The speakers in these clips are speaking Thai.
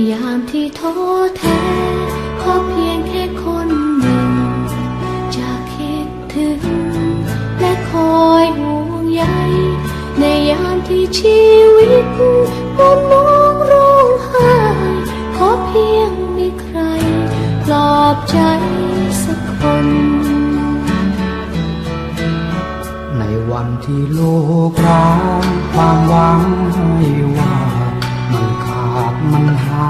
ในยามที่ท้อแท้ขอเพียงแค่คนหนึ่ง จะคิดถึง และคอยห่วงใยในยามที่ชีวิตมันมองร้องไห้ขอเพียงมีใครปลอบใจสักคน ในวันที่โลกร้างความหวังให้ว่ามันขาดมันหาย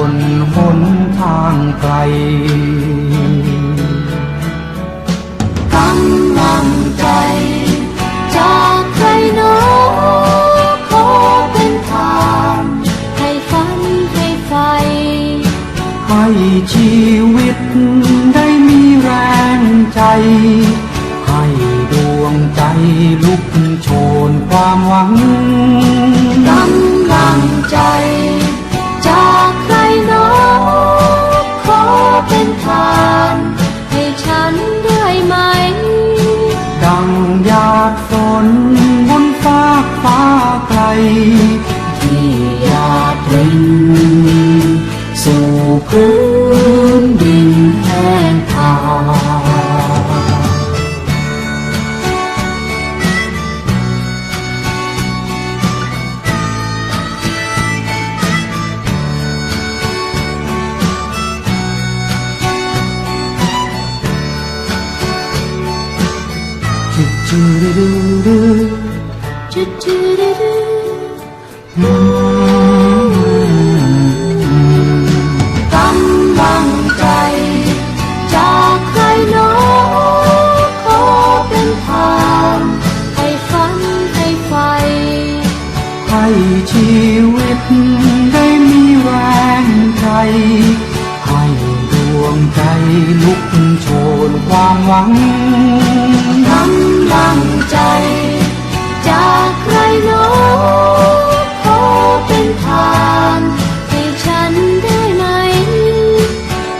น ลุกโชนความหวังกำลังใจ จากใครหนอขอเป็นทางให้ฉันได้ไหม ดังหยาดฝนบนฟ้าฟ้าไกล ที่หยาดรินสู่พื้น กำลังใจ จากใครหนอขอเป็นทางให้ฝันให้ไฟ ให้ชีวิตได้มีแรงใจ ให้ดวงใจลุกโชนความหวังำลังใจ จากใครหนอขอเป็นทางให้ฉันได้ไหม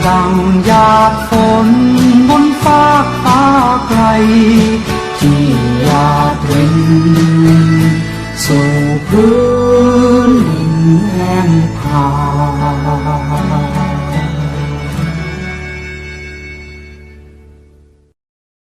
ดังหยาดฝนบนฟ้าฟ้าไกล ที่หยาดรินสู่พื้นดินแห้งผา